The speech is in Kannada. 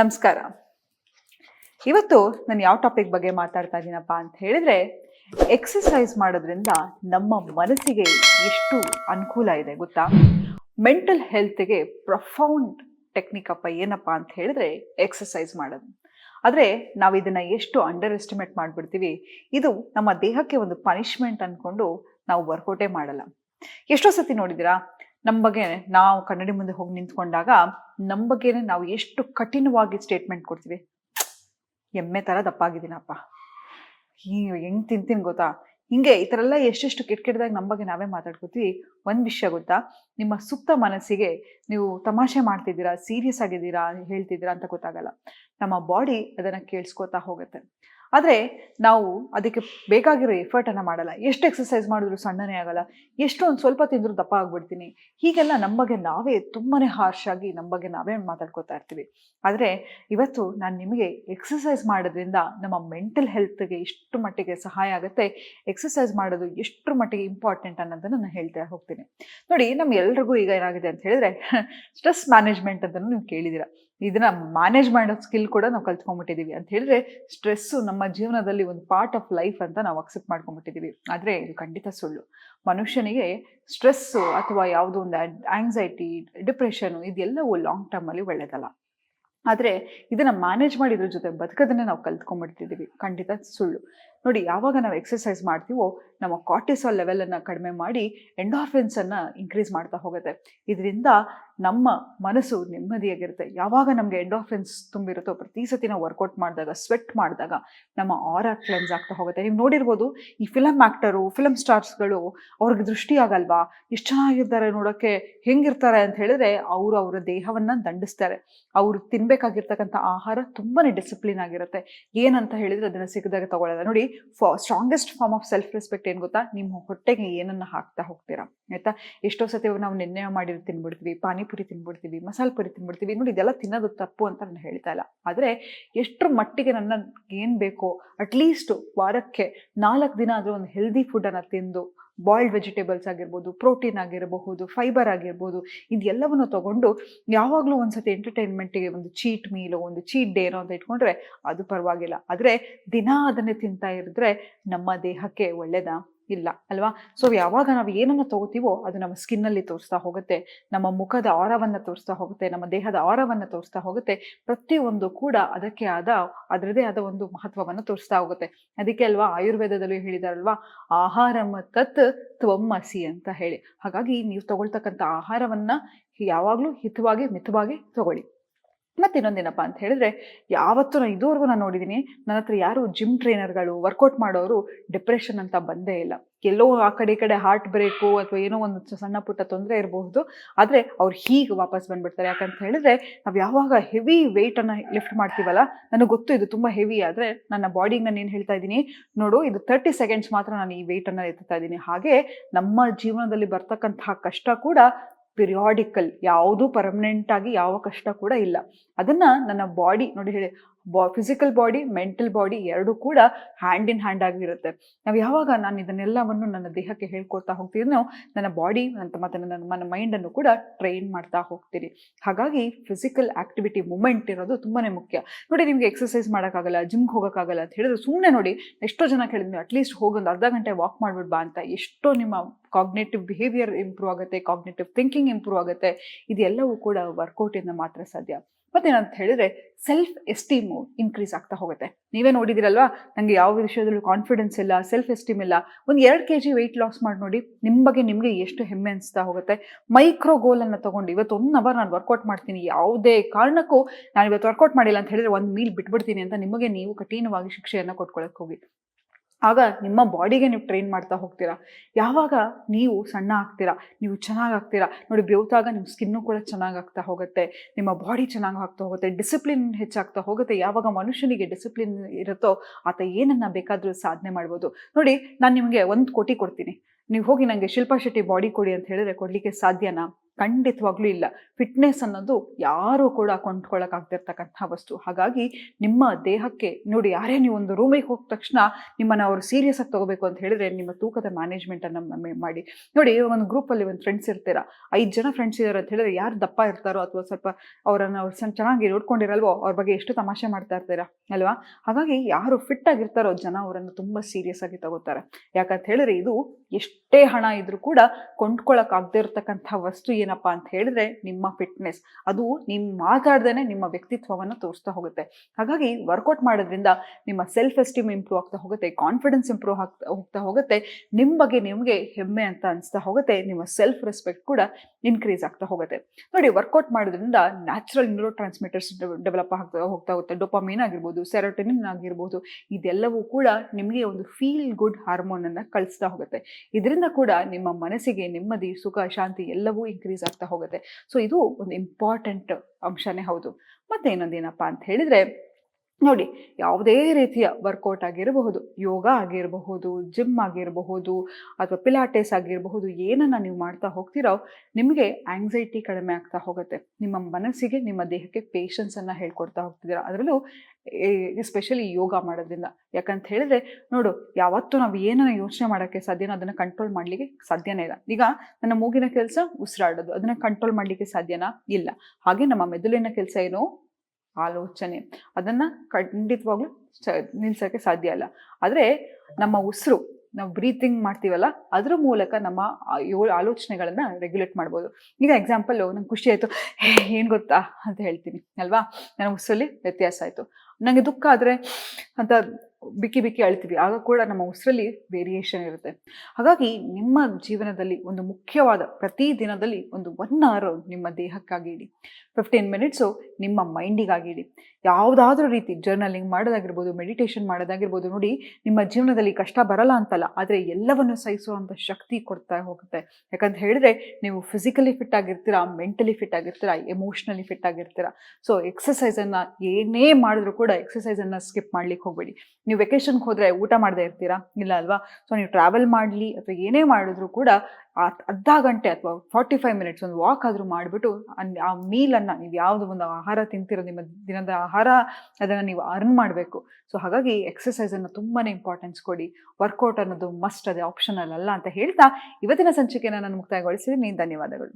ನಮಸ್ಕಾರ. ಇವತ್ತು ನಾನು ಯಾವ ಟಾಪಿಕ್ ಬಗ್ಗೆ ಮಾತಾಡ್ತಾ ಇದ್ದೀನಪ್ಪ ಅಂತ ಹೇಳಿದ್ರೆ ಎಕ್ಸಸೈಸ್ ಮಾಡೋದ್ರಿಂದ ನಮ್ಮ ಮನಸ್ಸಿಗೆ ಎಷ್ಟು ಅನುಕೂಲ ಇದೆ ಗೊತ್ತಾ? ಮೆಂಟಲ್ ಹೆಲ್ತ್ಗೆ ಪ್ರೊಫೌಂಡ್ ಟೆಕ್ನಿಕ್ ಅಪ್ಪ ಏನಪ್ಪ ಅಂತ ಹೇಳಿದ್ರೆ ಎಕ್ಸಸೈಸ್ ಮಾಡೋದು. ಆದರೆ ನಾವು ಇದನ್ನ ಎಷ್ಟು ಅಂಡರ್ ಎಸ್ಟಿಮೇಟ್ ಮಾಡಿಬಿಡ್ತೀವಿ, ಇದು ನಮ್ಮ ದೇಹಕ್ಕೆ ಒಂದು ಪನಿಷ್ಮೆಂಟ್ ಅಂದ್ಕೊಂಡು ನಾವು ವರ್ಕೌಟೇ ಮಾಡಲ್ಲ. ಎಷ್ಟೋ ಸತಿ ನೋಡಿದ್ದೀರಾ ನಮ್ಮ ಬಗ್ಗೆ ನಾವು ಕನ್ನಡಿ ಮುಂದೆ ಹೋಗಿ ನಿಂತ್ಕೊಂಡಾಗ ನಮ್ಮ ಬಗ್ಗೆನೇ ನಾವು ಎಷ್ಟು ಕಠಿಣವಾಗಿ ಸ್ಟೇಟ್ಮೆಂಟ್ ಕೊಡ್ತೀವಿ. ಎಮ್ಮೆ ಥರ ದಪ್ಪಾಗಿದ್ದೀನಪ್ಪ. ಹೆಂಗ್ ತಿಂತೀನಿ ಗೊತ್ತಾ? ಹಿಂಗೆ ಈ ಥರ ಎಲ್ಲ ಎಷ್ಟೆಷ್ಟು ಕೆಟ್ಟ ಕೆಟ್ಟದಾಗ ನಮ್ಮ ಬಗ್ಗೆ ನಾವೇ ಮಾತಾಡ್ಕೋತೀವಿ. ಒಂದು ವಿಷಯ ಗೊತ್ತಾ? ನಿಮ್ಮ ಸುಪ್ತ ಮನಸ್ಸಿಗೆ ನೀವು ತಮಾಷೆ ಮಾಡ್ತಿದ್ದೀರಾ ಸೀರಿಯಸ್ ಆಗಿದ್ದೀರಾ, ಹೇಳ್ತಿದ್ದೀರಾ ಅಂತ ಗೊತ್ತಾಗಲ್ಲ. ನಮ್ಮ ಬಾಡಿ ಅದನ್ನು ಕೇಳಿಸ್ಕೊತಾ ಹೋಗುತ್ತೆ. ಆದರೆ ನಾವು ಅದಕ್ಕೆ ಬೇಕಾಗಿರೋ ಎಫರ್ಟನ್ನು ಮಾಡಲ್ಲ. ಎಷ್ಟು ಎಕ್ಸಸೈಸ್ ಮಾಡಿದ್ರು ಸಣ್ಣನೇ ಆಗಲ್ಲ. ಎಷ್ಟು ಒಂದು ಸ್ವಲ್ಪ ತಿಂದರೂ ದಪ್ಪ ಆಗ್ಬಿಡ್ತೀನಿ. ಹೀಗೆಲ್ಲ ನಮ್ಮ ಬಗ್ಗೆ ನಾವೇ ತುಂಬಾ ಹಾರ್ಶ್ ಆಗಿ ನಮ್ಮ ಬಗ್ಗೆ ನಾವೇ ಮಾತಾಡ್ಕೋತಾ ಇರ್ತೀವಿ. ಆದರೆ ಇವತ್ತು ನಾನು ನಿಮಗೆ ಎಕ್ಸಸೈಸ್ ಮಾಡೋದ್ರಿಂದ ನಮ್ಮ ಮೆಂಟಲ್ ಹೆಲ್ತ್ಗೆ ಎಷ್ಟು ಮಟ್ಟಿಗೆ ಸಹಾಯ ಆಗುತ್ತೆ. ಎಕ್ಸಸೈಸ್ ಮಾಡೋದು ಎಷ್ಟು ಮಟ್ಟಿಗೆ ಇಂಪಾರ್ಟೆಂಟ್ ಅನ್ನೋದನ್ನು ನಾನು ಹೇಳ್ತಾ ಹೋಗ್ತೀನಿ. ನೋಡಿ ನಮ್ಮ ಎಲ್ರಿಗೂ ಈಗ ಏನಾಗಿದೆ ಅಂತ ಹೇಳಿದ್ರೆ ಸ್ಟ್ರೆಸ್ ಮ್ಯಾನೇಜ್ಮೆಂಟ್ ಅಂತ ನೀವು ಕೇಳಿದ್ದೀರಾ ಇದನ್ನ ಮ್ಯಾನೇಜ್ ಮಾಡೋ ಸ್ಕಿಲ್ ಕೂಡ ನಾವು ಕಲ್ತ್ಕೊಂಡ್ಬಿಟ್ಟಿದ್ದೀವಿ ಅಂತ ಹೇಳಿದ್ರೆ ಸ್ಟ್ರೆಸ್ಸು ನಮ್ಮ ಜೀವನದಲ್ಲಿ ಒಂದು ಪಾರ್ಟ್ ಆಫ್ ಲೈಫ್ ಅಂತ ನಾವು ಅಕ್ಸೆಪ್ಟ್ ಮಾಡ್ಕೊಂಡ್ಬಿಟ್ಟಿದ್ದೀವಿ ಆದರೆ ಇದು ಖಂಡಿತ ಸುಳ್ಳು. ಮನುಷ್ಯನಿಗೆ ಸ್ಟ್ರೆಸ್ಸು ಅಥವಾ ಯಾವುದೋ ಒಂದು ಆಂಗ್ಸೈಟಿ ಡಿಪ್ರೆಷನು ಇದೆಲ್ಲವೂ ಲಾಂಗ್ ಟರ್ಮಲ್ಲಿ ಒಳ್ಳೆಯದಲ್ಲ ಆದರೆ ಇದನ್ನು ಮ್ಯಾನೇಜ್ ಮಾಡಿದ್ರ ಜೊತೆ ಬದುಕೋದನ್ನೇ ನಾವು ಕಲ್ತ್ಕೊಂಡ್ಬಿಡ್ತಿದ್ದೀವಿ ಖಂಡಿತ ಸುಳ್ಳು. ನೋಡಿ ಯಾವಾಗ ನಾವು ಎಕ್ಸಸೈಸ್ ಮಾಡ್ತೀವೋ ನಮ್ಮ ಕಾರ್ಟಿಸಾಲ್ ಲೆವೆಲನ್ನು ಕಡಿಮೆ ಮಾಡಿ ಎಂಡಾರ್ಫಿನ್ಸನ್ನು ಇನ್ಕ್ರೀಸ್ ಮಾಡ್ತಾ ಹೋಗುತ್ತೆ. ಇದರಿಂದ ನಮ್ಮ ಮನಸ್ಸು ನೆಮ್ಮದಿಯಾಗಿರುತ್ತೆ. ಯಾವಾಗ ನಮಗೆ ಎಂಡೋರ್ಫಿನ್ಸ್ ತುಂಬಿರುತ್ತೋ ಪ್ರತಿ ಸತಿ ನಾವು ವರ್ಕೌಟ್ ಮಾಡಿದಾಗ ಸ್ವೆಟ್ ಮಾಡಿದಾಗ ನಮ್ಮ ಆರ ಕ್ಲೆನ್ಸ್ ಆಗ್ತಾ ಹೋಗುತ್ತೆ. ನೀವು ನೋಡಿರ್ಬೋದು, ಈ ಫಿಲಮ್ ಆ್ಯಕ್ಟರು ಫಿಲಮ್ ಸ್ಟಾರ್ಸ್ಗಳು ಅವ್ರಿಗೆ ದೃಷ್ಟಿ ಆಗಲ್ವಾ? ಎಷ್ಟು ಚೆನ್ನಾಗಿರ್ತಾರೆ ನೋಡೋಕ್ಕೆ ಹೆಂಗಿರ್ತಾರೆ ಅಂತ ಹೇಳಿದ್ರೆ ಅವರು ಅವರ ದೇಹವನ್ನು ದಂಡಿಸ್ತಾರೆ. ಅವರು ತಿನ್ಬೇಕಾಗಿರ್ತಕ್ಕಂಥ ಆಹಾರ ತುಂಬಾ ಡಿಸಿಪ್ಲಿನ್ ಆಗಿರುತ್ತೆ. ಏನಂತ ಹೇಳಿದ್ರೆ ಅದನ್ನು ಸಿಗದಾಗ ತಗೊಳ್ಳಲ್ಲ. ನೋಡಿ ಫಾ strongest form of self respect ಏನು ಗೊತ್ತಾ? ನಿಮ್ಮ ಹೊಟ್ಟೆಗೆ ಏನನ್ನ ಹಾಕ್ತಾ ಹೋಗ್ತೀರಾ, ಆಯ್ತಾ? ಎಷ್ಟೋ ಸತಿ ನಾವು ನಿನ್ನೆ ಮಾಡಿರೋ ತಿನ್ಬಿಡ್ತೀವಿ, ಪಾನಿಪುರಿ ತಿನ್ಬಿಡ್ತೀವಿ, ಮಸಾಲೆ ಪುರಿ ತಿನ್ಬಿಡ್ತೀವಿ, ನೋಡಿ ಇದೆಲ್ಲ ತಿನ್ನೋದು ತಪ್ಪು ಅಂತ ನಾನು ಹೇಳ್ತಾ ಇಲ್ಲ. ಆದ್ರೆ ಎಷ್ಟರ ಮಟ್ಟಿಗೆ ನನ್ನ ಏನು ಬೇಕೋ ಅಟ್ಲೀಸ್ಟ್ ವಾರಕ್ಕೆ ನಾಲ್ಕು ದಿನ ಆದ್ರೂ ಒಂದು ಹೆಲ್ದಿ ಫುಡ್ ಫುಡ್ಡನ್ನು ತಿಂದು ಬಾಯ್ಲ್ಡ್ ವೆಜಿಟೇಬಲ್ಸ್ ಆಗಿರ್ಬೋದು ಪ್ರೋಟೀನ್ ಆಗಿರಬಹುದು ಫೈಬರ್ ಆಗಿರ್ಬೋದು, ಇದೆಲ್ಲವನ್ನು ತಗೊಂಡು ಯಾವಾಗಲೂ ಒಂದ್ಸತಿ ಎಂಟರ್ಟೈನ್ಮೆಂಟಿಗೆ ಒಂದು ಚೀಟ್ ಮೀಲು ಒಂದು ಚೀಟ್ ಡೇ ಅಂತ ಇಟ್ಕೊಂಡ್ರೆ ಅದು ಪರವಾಗಿಲ್ಲ. ಆದರೆ ದಿನ ಅದನ್ನೇ ತಿಂತಾ ಇರಿದ್ರೆ ನಮ್ಮ ದೇಹಕ್ಕೆ ಒಳ್ಳೇದಾ? ಇಲ್ಲ, ಅಲ್ವಾ? ಸೊ ಯಾವಾಗ ನಾವು ಏನನ್ನು ತಗೋತೀವೋ ಅದು ನಮ್ಮ ಸ್ಕಿನ್ನಲ್ಲಿ ತೋರಿಸ್ತಾ ಹೋಗುತ್ತೆ, ನಮ್ಮ ಮುಖದ ಆರವನ್ನು ತೋರಿಸ್ತಾ ಹೋಗುತ್ತೆ, ನಮ್ಮ ದೇಹದ ಆರವನ್ನು ತೋರಿಸ್ತಾ ಹೋಗುತ್ತೆ, ಪ್ರತಿಯೊಂದು ಕೂಡ ಅದಕ್ಕೆ ಆದ ಅದರದೇ ಆದ ಒಂದು ಮಹತ್ವವನ್ನು ತೋರಿಸ್ತಾ ಹೋಗುತ್ತೆ. ಅದಕ್ಕೆ ಅಲ್ವಾ, ಆಯುರ್ವೇದದಲ್ಲೂ ಹೇಳಿದಾರಲ್ವಾ, ಆಹಾರ ತತ್ ತ್ವಮ್ಮಸಿ ಅಂತ ಹೇಳಿ. ಹಾಗಾಗಿ ನೀವು ತಗೊಳ್ತಕ್ಕಂಥ ಆಹಾರವನ್ನ ಯಾವಾಗಲೂ ಹಿತವಾಗಿ, ಮಿತವಾಗಿ ತಗೊಳ್ಳಿ. ಮತ್ತೆ ಇನ್ನೊಂದೇನಪ್ಪ ಅಂತ ಹೇಳಿದ್ರೆ ಯಾವತ್ತು ನಾನು ಇದುವರೆಗೂ ನಾನು ನೋಡಿದ್ದೀನಿ ನನ್ನ ಹತ್ರ ಯಾರು ಜಿಮ್ ಟ್ರೈನರ್ಗಳು ವರ್ಕೌಟ್ ಮಾಡೋರು ಡಿಪ್ರೆಷನ್ ಅಂತ ಬಂದೇ ಇಲ್ಲ. ಎಲ್ಲೋ ಆ ಕಡೆ ಈ ಕಡೆ ಹಾರ್ಟ್ ಬ್ರೇಕು ಅಥವಾ ಏನೋ ಒಂದು ಸಣ್ಣ ಪುಟ್ಟ ತೊಂದರೆ ಇರಬಹುದು, ಆದರೆ ಅವ್ರು ಹೀಗೆ ವಾಪಸ್ ಬಂದ್ಬಿಡ್ತಾರೆ. ಯಾಕಂತ ಹೇಳಿದ್ರೆ, ನಾವು ಯಾವಾಗ ಹೆವಿ ವೆಯ್ಟನ್ನು ಲಿಫ್ಟ್ ಮಾಡ್ತೀವಲ್ಲ, ನನಗೆ ಗೊತ್ತು ಇದು ತುಂಬ ಹೆವಿ ಆದರೆ, ನನ್ನ ಬಾಡಿಗೆ ನಾನು ಏನು ಹೇಳ್ತಾ ಇದ್ದೀನಿ ನೋಡು ಇದು ತರ್ಟಿ ಸೆಕೆಂಡ್ಸ್ ಮಾತ್ರ ನಾನು ಈ ವೆಯ್ಟನ್ನು ಎತ್ತುತ್ತಾ ಇದ್ದೀನಿ ಹಾಗೆ ನಮ್ಮ ಜೀವನದಲ್ಲಿ ಬರ್ತಕ್ಕಂತಹ ಕಷ್ಟ ಕೂಡ ಪಿರಿಯಾಡಿಕಲ್ ಯಾವುದು ಪರ್ಮನೆಂಟ್ ಆಗಿ ಯಾವ ಕಷ್ಟ ಕೂಡ ಇಲ್ಲ. ಅದನ್ನ ನನ್ನ ಬಾಡಿ ನೋಡಿ ಹೇಳಿ ಬಾ ಫಿಸಿಕಲ್ ಬಾಡಿ ಮೆಂಟಲ್ ಬಾಡಿ ಎರಡೂ ಕೂಡ ಹ್ಯಾಂಡ್ ಇನ್ ಹ್ಯಾಂಡ್ ಆಗಿರುತ್ತೆ. ನಾವು ಯಾವಾಗ ನಾನು ಇದನ್ನೆಲ್ಲವನ್ನು ನನ್ನ ದೇಹಕ್ಕೆ ಹೇಳ್ಕೊಡ್ತಾ ಹೋಗ್ತೀನೋ ನನ್ನ ಬಾಡಿ ಅಂತ ಮತ್ತು ನನ್ನ ನನ್ನ ಮೈಂಡನ್ನು ಕೂಡ ಟ್ರೈನ್ ಮಾಡ್ತಾ ಹೋಗ್ತೀರಿ ಹಾಗಾಗಿ ಫಿಸಿಕಲ್ ಆಕ್ಟಿವಿಟಿ ಮೂಮೆಂಟ್ ಇರೋದು ತುಂಬಾ ಮುಖ್ಯ. ನೋಡಿ ನಿಮಗೆ ಎಕ್ಸಸೈಸ್ ಮಾಡೋಕ್ಕಾಗಲ್ಲ ಜಿಮ್ಗೆ ಹೋಗೋಕ್ಕಾಗಲ್ಲ ಅಂತ ಹೇಳಿದ್ರೆ ಸುಮ್ಮನೆ ನೋಡಿ ಎಷ್ಟೋ ಜನ ಕೇಳಿದ್ವಿ ಅಟ್ಲೀಸ್ಟ್ ಹೋಗೊಂದು ಅರ್ಧ ಗಂಟೆ ವಾಕ್ ಮಾಡ್ಬಿಡ್ ಬಾ ಅಂತ. ಎಷ್ಟೋ ನಿಮ್ಮ ಕಾಗ್ನೇಟಿವ್ ಬಿಹೇವಿಯರ್ ಇಂಪ್ರೂವ್ ಆಗುತ್ತೆ ಕಾಗ್ನೇಟಿವ್ ಥಿಂಕಿಂಗ್ ಇಂಪ್ರೂವ್ ಆಗುತ್ತೆ. ಇದೆಲ್ಲವೂ ಕೂಡ ವರ್ಕೌಟಿಂದ ಮಾತ್ರ ಸಾಧ್ಯ. ಮತ್ತೇನಂತ ಹೇಳಿದ್ರೆ ಸೆಲ್ಫ್ ಎಸ್ಟೀಮು ಇನ್ಕ್ರೀಸ್ ಆಗ್ತಾ ಹೋಗುತ್ತೆ. ನೀವೇ ನೋಡಿದಿರಲ್ವಾ? ನನಗೆ ಯಾವ ವಿಷಯದಲ್ಲೂ ಕಾನ್ಫಿಡೆನ್ಸ್ ಇಲ್ಲ ಸೆಲ್ಫ್ ಎಸ್ಟೀಮ್ ಇಲ್ಲ. ಒಂದು ಎರಡು ಕೆ ಜಿ ವೆಯ್ಟ್ ಲಾಸ್ ಮಾಡಿ ನೋಡಿ ನಿಮ್ಮ ಬಗ್ಗೆ ನಿಮಗೆ ಎಷ್ಟು ಹೆಮ್ಮೆ ಅನಿಸ್ತಾ ಹೋಗುತ್ತೆ. ಮೈಕ್ರೋ ಗೋಲನ್ನು ತಗೊಂಡು, ಇವತ್ತು ಒಂದು ಅವರ್ ನಾನು ವರ್ಕೌಟ್ ಮಾಡ್ತೀನಿ, ಯಾವುದೇ ಕಾರಣಕ್ಕೂ ನಾನು ಇವತ್ತು ವರ್ಕೌಟ್ ಮಾಡಿಲ್ಲ ಅಂತ ಹೇಳಿದ್ರೆ ಒಂದು ಮೀಲ್ ಬಿಟ್ಬಿಡ್ತೀನಿ ಅಂತ ನಿಮಗೆ ನೀವು ಕಠಿಣವಾಗಿ ಶಿಕ್ಷೆಯನ್ನು ಕೊಟ್ಕೊಳ್ಳೋಕೆ ಹೋಗಿ. ಆಗ ನಿಮ್ಮ ಬಾಡಿಗೆ ನೀವು ಟ್ರೈನ್ ಮಾಡ್ತಾ ಹೋಗ್ತೀರಾ? ಯಾವಾಗ ನೀವು ಸಣ್ಣ ಆಗ್ತೀರಾ? ನೀವು ಚೆನ್ನಾಗಿ ಆಗ್ತೀರಾ? ನೋಡಿ, ಬೇವ್ತಾಗ ನಿಮ್ಮ ಸ್ಕಿನ್ನು ಕೂಡ ಚೆನ್ನಾಗಿ ಆಗ್ತಾ ಹೋಗುತ್ತೆ. ನಿಮ್ಮ ಬಾಡಿ ಚೆನ್ನಾಗಿ ಆಗ್ತಾ ಹೋಗುತ್ತೆ. ಡಿಸಿಪ್ಲಿನ್ ಹೆಚ್ಚಾಗ್ತಾ ಹೋಗುತ್ತೆ. ಯಾವಾಗ ಮನುಷ್ಯನಿಗೆ ಡಿಸಿಪ್ಲಿನ್ ಇರುತ್ತೋ ಆತ ಏನನ್ನು ಬೇಕಾದರೂ ಸಾಧನೆ ಮಾಡ್ಬೋದು. ನೋಡಿ, ನಾನು ನಿಮಗೆ ಒಂದು ಕೋಟಿ ಕೊಡ್ತೀನಿ. ನೀವು ಹೋಗಿ ನನಗೆ ಶಿಲ್ಪಾ ಶೆಟ್ಟಿ ಬಾಡಿ ಕೊಡಿ ಅಂತ ಹೇಳಿದ್ರೆ ಕೊಡಲಿಕ್ಕೆ ಸಾಧ್ಯನಾ? ಖಂಡಿತವಾಗ್ಲೂ ಇಲ್ಲ. ಫಿಟ್ನೆಸ್ ಅನ್ನೋದು ಯಾರು ಕೂಡ ಕೊಂಡ್ಕೊಳ್ಳೋಕ್ಕಾಗ್ದಿರ್ತಕ್ಕಂಥ ವಸ್ತು. ಹಾಗಾಗಿ ನಿಮ್ಮ ದೇಹಕ್ಕೆ, ನೋಡಿ ಯಾರೇ ನೀವು ಒಂದು ರೂಮಿಗೆ ಹೋದ ತಕ್ಷಣ ನಿಮ್ಮನ್ನು ಅವರು ಸೀರಿಯಸ್ ಆಗಿ ತಗೋಬೇಕು ಅಂತ ಹೇಳಿದ್ರೆ ನಿಮ್ಮ ತೂಕದ ಮ್ಯಾನೇಜ್ಮೆಂಟನ್ನು ಮಾಡಿ. ನೋಡಿ, ಒಂದು ಗ್ರೂಪಲ್ಲಿ ಒಂದು ಫ್ರೆಂಡ್ಸ್ ಇರ್ತೀರಾ? ಐದು ಜನ ಫ್ರೆಂಡ್ಸ್ ಇದ್ದಾರೆ ಅಂತ ಹೇಳಿದ್ರೆ ಯಾರು ದಪ್ಪ ಇರ್ತಾರೋ ಅಥವಾ ಸ್ವಲ್ಪ ಅವರನ್ನು ಅವ್ರು ಚೆನ್ನಾಗಿ ನೋಡ್ಕೊಂಡಿರಲ್ವೋ ಅವ್ರ ಬಗ್ಗೆ ಎಷ್ಟು ತಮಾಷೆ ಮಾಡ್ತಾ ಇರ್ತೀರಾ? ಅಲ್ವಾ? ಹಾಗಾಗಿ ಯಾರು ಫಿಟ್ ಆಗಿರ್ತಾರೋ ಜನ ಅವರನ್ನು ತುಂಬ ಸೀರಿಯಸ್ ಆಗಿ ತಗೋತಾರೆ. ಯಾಕಂತ ಹೇಳಿದ್ರೆ ಇದು ಎಷ್ಟೇ ಹಣ ಇದ್ರೂ ಕೂಡ ಕೊಂಡ್ಕೊಳಕ್ ಆಗದೆ ಇರತಕ್ಕಂಥ ವಸ್ತು ಏನಪ್ಪ ಅಂತ ಹೇಳಿದ್ರೆ ನಿಮ್ಮ ಫಿಟ್ನೆಸ್ ಅದು ನಿಮ್ ಮಾತಾಡ್ದೇನೆ ನಿಮ್ಮ ವ್ಯಕ್ತಿತ್ವವನ್ನು ತೋರಿಸ್ತಾ ಹೋಗುತ್ತೆ. ಹಾಗಾಗಿ ವರ್ಕೌಟ್ ಮಾಡೋದ್ರಿಂದ ನಿಮ್ಮ ಸೆಲ್ಫ್ ಎಸ್ಟೀಮ್ ಇಂಪ್ರೂವ್ ಆಗ್ತಾ ಹೋಗುತ್ತೆ ಕಾನ್ಫಿಡೆನ್ಸ್ ಇಂಪ್ರೂವ್ ಆಗ್ತಾ ಹೋಗ್ತಾ ಹೋಗುತ್ತೆ ನಿಮ್ಮ ಬಗ್ಗೆ ನಿಮಗೆ ಹೆಮ್ಮೆ ಅಂತ ಅನಿಸ್ತಾ ಹೋಗುತ್ತೆ, ನಿಮ್ಮ ಸೆಲ್ಫ್ ರೆಸ್ಪೆಕ್ಟ್ ಕೂಡ ಇನ್ಕ್ರೀಸ್ ಆಗ್ತಾ ಹೋಗುತ್ತೆ. ನೋಡಿ ವರ್ಕೌಟ್ ಮಾಡೋದ್ರಿಂದ ನ್ಯಾಚುರಲ್ ನ್ಯೂರೋ ಟ್ರಾನ್ಸ್ಮಿಟರ್ಸ್ ಡೆವಲಪ್ ಆಗ್ತಾ ಹೋಗ್ತಾ ಹೋಗುತ್ತೆ. ಡೊಪಾಮೀನ್ ಆಗಿರ್ಬೋದು ಸೆರೋಟಿನಿನ್ ಆಗಿರ್ಬೋದು, ಇದೆಲ್ಲವೂ ಕೂಡ ನಿಮಗೆ ಒಂದು ಫೀಲ್ ಗುಡ್ ಹಾರ್ಮೋನ್ ಅನ್ನ ಕಳಿಸ್ತಾ ಹೋಗುತ್ತೆ. ಇದರಿಂದ ಕೂಡ ನಿಮ್ಮ ಮನಸ್ಸಿಗೆ ನೆಮ್ಮದಿ, ಸುಖ, ಶಾಂತಿ ಎಲ್ಲವೂ ಇನ್ಕ್ರೀಸ್ ಆಗ್ತಾ ಹೋಗುತ್ತೆ. ಸೊ ಇದು ಒಂದು ಇಂಪಾರ್ಟೆಂಟ್ ಅಂಶನೇ ಹೌದು. ಮತ್ತೆ ಇನ್ನೊಂದೇನಪ್ಪ ಅಂತ ಹೇಳಿದ್ರೆ ನೋಡಿ, ಯಾವುದೇ ರೀತಿಯ ವರ್ಕೌಟ್ ಆಗಿರಬಹುದು, ಯೋಗ ಆಗಿರಬಹುದು ಜಿಮ್ ಆಗಿರಬಹುದು, ಅಥವಾ ಪಿಲಾಟೆಸ್ ಆಗಿರಬಹುದು, ಏನನ್ನ ನೀವು ಮಾಡ್ತಾ ಹೋಗ್ತೀರೋ, ನಿಮಗೆ ಆಂಗ್ಸೈಟಿ ಕಡಿಮೆ ಆಗ್ತಾ ಹೋಗುತ್ತೆ. ನಿಮ್ಮ ಮನಸ್ಸಿಗೆ, ನಿಮ್ಮ ದೇಹಕ್ಕೆ ಪೇಷನ್ಸನ್ನು ಹೇಳ್ಕೊಡ್ತಾ ಹೋಗ್ತಿದ್ದೀರಾ. ಅದರಲ್ಲೂ ಎಸ್ಪೆಷಲಿ ಯೋಗ ಮಾಡೋದ್ರಿಂದ. ಯಾಕಂತ ಹೇಳಿದ್ರೆ, ನೋಡು, ಯಾವತ್ತೂ ನಾವು ಏನನ್ನ ಯೋಚನೆ ಮಾಡೋಕ್ಕೆ ಸಾಧ್ಯನೋ ಅದನ್ನು ಕಂಟ್ರೋಲ್ ಮಾಡಲಿಕ್ಕೆ ಸಾಧ್ಯನೇ ಇಲ್ಲ. ಈಗ ನನ್ನ ಮೂಗಿನ ಕೆಲಸ ಉಸಿರಾಡೋದು. ಅದನ್ನು ಕಂಟ್ರೋಲ್ ಮಾಡಲಿಕ್ಕೆ ಸಾಧ್ಯನಾ? ಇಲ್ಲ. ಹಾಗೆ ನಮ್ಮ ಮೆದುಳಿನ ಕೆಲಸ ಏನು? ಆಲೋಚನೆ. ಅದನ್ನು ಖಂಡಿತವಾಗ್ಲೂ ನಿಲ್ಸೋಕ್ಕೆ ಸಾಧ್ಯ ಇಲ್ಲ. ಆದರೆ ನಮ್ಮ ಉಸಿರು, ನಾವು ಬ್ರೀತಿಂಗ್ ಮಾಡ್ತೀವಲ್ಲ, ಅದ್ರ ಮೂಲಕ ನಮ್ಮ ಆಲೋಚನೆಗಳನ್ನ ರೆಗ್ಯುಲೇಟ್ ಮಾಡ್ಬೋದು. ಈಗ ಎಕ್ಸಾಂಪಲ್ ನಂಗೆ ಖುಷಿ ಆಯಿತು. ಏನು ಗೊತ್ತಾ ಅಂತ ಹೇಳ್ತೀನಿ, ಅಲ್ವಾ? ನನ್ನ ಉಸಿರಲ್ಲಿ ವ್ಯತ್ಯಾಸ ಆಯಿತು. ನನಗೆ ದುಃಖ ಆದರೆ ಅಂತ ಬಿಕ್ಕಿ ಬಿಕ್ಕಿ ಅಳ್ತೀವಿ. ಆಗ ಕೂಡ ನಮ್ಮ ಉಸಿರಲ್ಲಿ ವೇರಿಯೇಷನ್ ಇರುತ್ತೆ. ಹಾಗಾಗಿ ನಿಮ್ಮ ಜೀವನದಲ್ಲಿ ಒಂದು ಮುಖ್ಯವಾದ ಪ್ರತಿ ದಿನದಲ್ಲಿ ಒಂದು ಒನ್ ಅವರ್ ನಿಮ್ಮ ದೇಹಕ್ಕಾಗಿ ಇಡಿ. ಫಿಫ್ಟೀನ್ ಮಿನಿಟ್ಸು ನಿಮ್ಮ ಮೈಂಡಿಗಾಗಿ ಇಡಿ. ಯಾವುದಾದ್ರೂ ರೀತಿ ಜರ್ನಲಿಂಗ್ ಮಾಡೋದಾಗಿರ್ಬೋದು ಮೆಡಿಟೇಷನ್ ಮಾಡೋದಾಗಿರ್ಬೋದು ನೋಡಿ, ನಿಮ್ಮ ಜೀವನದಲ್ಲಿ ಕಷ್ಟ ಬರಲ್ಲ ಅಂತಲ್ಲ, ಆದರೆ ಎಲ್ಲವನ್ನು ಸಹಿಸುವಂಥ ಶಕ್ತಿ ಕೊಡ್ತಾ ಹೋಗುತ್ತೆ. ಯಾಕಂತ ಹೇಳಿದ್ರೆ, ನೀವು ಫಿಸಿಕಲಿ ಫಿಟ್ ಆಗಿರ್ತೀರಾ ಮೆಂಟಲಿ ಫಿಟ್ ಆಗಿರ್ತೀರಾ ಎಮೋಷ್ನಲಿ ಫಿಟ್ ಆಗಿರ್ತೀರಾ. ಸೊ ಎಕ್ಸಸೈಸನ್ನು ಏನೇ ಮಾಡಿದ್ರು ಕೂಡ ಎಕ್ಸಸೈಸನ್ನು ಸ್ಕಿಪ್ ಮಾಡ್ಲಿಕ್ಕೆ ಹೋಗಬೇಡಿ. ನೀವು ವೆಕೇಶನ್ಗೆ ಹೋದರೆ ಊಟ ಮಾಡದೇ ಇರ್ತೀರಾ? ಇಲ್ಲ ಅಲ್ವಾ? ಸೊ ನೀವು ಟ್ರಾವೆಲ್ ಮಾಡಲಿ ಅಥವಾ ಏನೇ ಮಾಡಿದ್ರು ಕೂಡ ಅರ್ಧ ಗಂಟೆ ಅಥವಾ ಫಾರ್ಟಿ ಫೈವ್ ಮಿನಿಟ್ಸ್ ಒಂದು ವಾಕ್ ಆದರೂ ಮಾಡಿಬಿಟ್ಟು ಆ ಮೀಲನ್ನು ನೀವು ಯಾವುದೋ ಒಂದು ಆಹಾರ ತಿಂತಿರೋ ನಿಮ್ಮ ದಿನದ ಆಹಾರ ಅದನ್ನು ನೀವು ಅರ್ನ್ ಮಾಡಬೇಕು. ಸೊ ಹಾಗಾಗಿ ಎಕ್ಸಸೈಸನ್ನು ತುಂಬಾ ಇಂಪಾರ್ಟೆನ್ಸ್ ಕೊಡಿ. ವರ್ಕೌಟ್ ಅನ್ನೋದು ಮಸ್ಟ್ ಅದೇ ಆಪ್ಷನಲ್ ಅಲ್ಲ ಅಂತ ಹೇಳ್ತಾ ಇವತ್ತಿನ ಸಂಚಿಕೆಯನ್ನು ನಾನು ಮುಕ್ತಾಯಗೊಳಿಸಿದ್ದೀನಿ ಧನ್ಯವಾದಗಳು.